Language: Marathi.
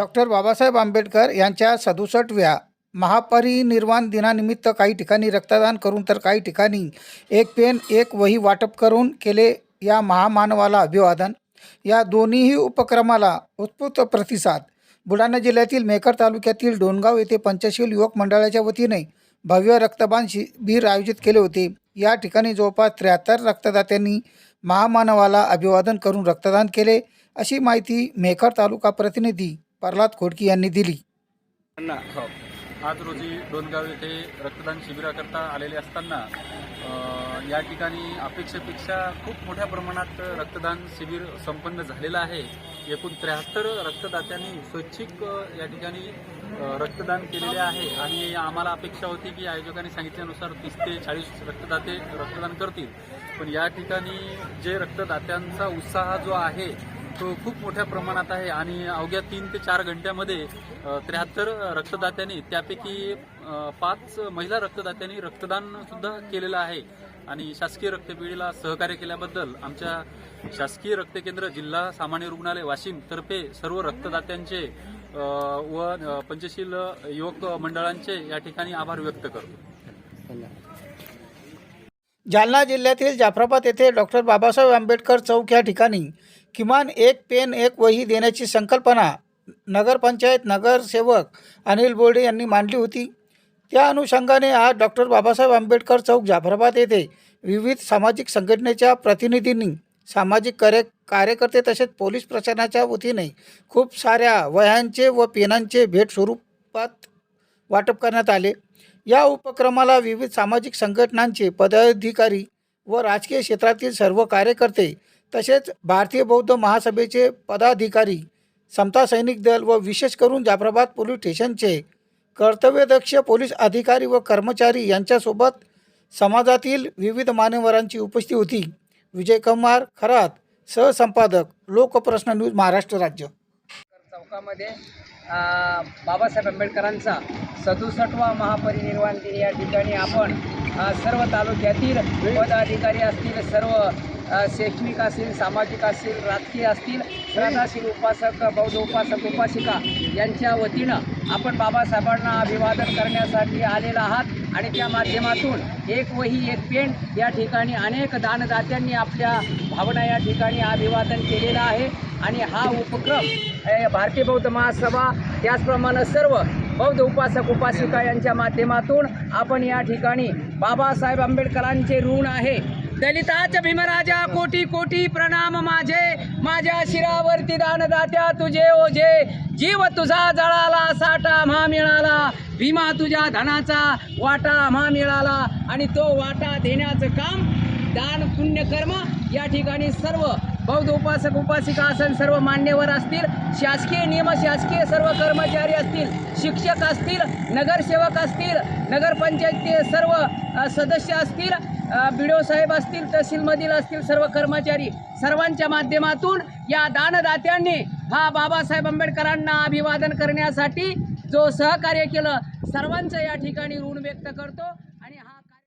डॉक्टर बाबासाहेब आंबेडकर यांच्या सदुसष्टव्या महापरिनिर्वाण दिनानिमित्त काही ठिकाणी रक्तदान करून तर काही ठिकाणी एक पेन एक वही वाटप करून केले या महामानवाला अभिवादन. या दोन्हीही उपक्रमाला उत्स्फूर्त प्रतिसाद. बुलढाणा जिल्ह्यातील मेकर तालुक्यातील डोणगाव येथे पंचशील युवक मंडळाच्या वतीने भव्य रक्तदान शिबिर आयोजित केले होते. या ठिकाणी जवळपास त्र्याहत्तर रक्तदात्यांनी महामानवाला अभिवादन करून रक्तदान केले. अशी माहिती मेकर तालुका प्रतिनिधी प्रल्हाद खोडकी यांनी दिली. त्यांना हो. आज रोजी डोनगाव येथे रक्तदान शिबिराकरता आलेले असताना या ठिकाणी अपेक्षेपेक्षा खूप मोठ्या प्रमाणात रक्तदान शिबिर संपन्न झालेलं आहे. एकूण त्र्याहत्तर रक्तदात्यांनी स्वैच्छिक या ठिकाणी रक्तदान केलेले आहे. आणि आम्हाला अपेक्षा होती की आयोजकांनी सांगितल्यानुसार तीस ते चाळीस रक्तदाते रक्तदान करतील. पण या ठिकाणी जे रक्तदात्यांचा उत्साह जो आहे तो खूप मोठ्या प्रमाणात आहे आणि अवघ्या तीन ते चार घंट्यामध्ये त्र्याहत्तर रक्तदात्यांनी त्यापैकी पाच महिला रक्तदात्यांनी रक्तदान सुद्धा केलेलं आहे. आणि शासकीय रक्तपेढीला सहकार्य केल्याबद्दल आमच्या शासकीय रक्तकेंद्र जिल्हा सामान्य रुग्णालय वाशिम तर्फे सर्व रक्तदात्यांचे व पंचशील युवक मंडळांचे या ठिकाणी आभार व्यक्त करतो. जालना जिल्ह्यातील जाफराबाद येथे डॉक्टर बाबासाहेब आंबेडकर चौक या ठिकाणी किमान एक पेन एक वही देण्याची संकल्पना नगरपंचायत नगरसेवक अनिल बोर्डे यांनी मांडली होती. त्या अनुषंगाने आज डॉक्टर बाबासाहेब आंबेडकर चौक जाफराबाद येथे विविध सामाजिक संघटनेच्या प्रतिनिधींनी सामाजिक कार्य कार्यकर्ते तसेच पोलीस प्रशासनाच्या वतीने खूप साऱ्या वह्यांचे व पेनांचे भेट स्वरूपात वाटप करण्यात आले. या उपक्रमाला विविध सामाजिक संघटनांचे पदाधिकारी व राजकीय क्षेत्रातील सर्व कार्यकर्ते तसेच भारतीय बौद्ध महासभेचे पदाधिकारी समता सैनिक दल व विशेष करून जाफराबाद पोलीस स्टेशनचे कर्तव्यदक्ष पोलीस अधिकारी व कर्मचारी यांच्यासोबत समाजातील विविध मान्यवरांची उपस्थिती होती. विजय कुमार खरात सहसंपादक लोकप्रश्न न्यूज महाराष्ट्र राज्य. चौकामध्ये बाबासाहेब आंबेडकरांचा सदुसष्टवा महापरिनिर्वाण दिन या ठिकाणी आपण सर्व तालुक्यातील पदाधिकारी असतील सर्व शैक्षणिक असतील सामाजिक असतील राजकीय असतील श्रद्धाशील उपासक बौद्ध उपासक उपासिका यांच्या वतीनं आपण बाबासाहेबांना अभिवादन करण्यासाठी आलेला आहात आणि त्या माध्यमातून एक वही एक पेन या ठिकाणी अनेक दानदात्यांनी आपल्या भावना या ठिकाणी अभिवादन केलेलं आहे. आणि हा उपक्रम भारतीय बौद्ध महासभा त्याचप्रमाणे सर्व बौद्ध उपासक उपासिका यांच्या माध्यमातून आपण या ठिकाणी बाबासाहेब आंबेडकरांचे ऋण आहे. दलिताच्या भीमराजा कोटी कोटी प्रणाम माझे. माझ्या शिरावरती दानदात्या तुझे ओझे. जीव तुझा जळाला साठा म्हा मिळाला. भीमा तुझ्या धनाचा वाटा म्हा मिळाला. आणि तो वाटा देण्याचं काम दान पुण्यकर्म या ठिकाणी सर्व बौद्ध उपासक उपासिका असेल सर्व मान्यवर असतील. शासकीय नियम शासकीय सर्व कर्मचारी असतील शिक्षक असतील नगरसेवक असतील नगरपंचायतचे सर्व सदस्य असतील बी साहेब असतील तहसीलमधील असतील सर्व कर्मचारी सर्वांच्या माध्यमातून या दानदात्यांनी हा बाबासाहेब आंबेडकरांना अभिवादन करण्यासाठी जो सहकार्य केलं सर्वांचं या ठिकाणी ऋण व्यक्त करतो.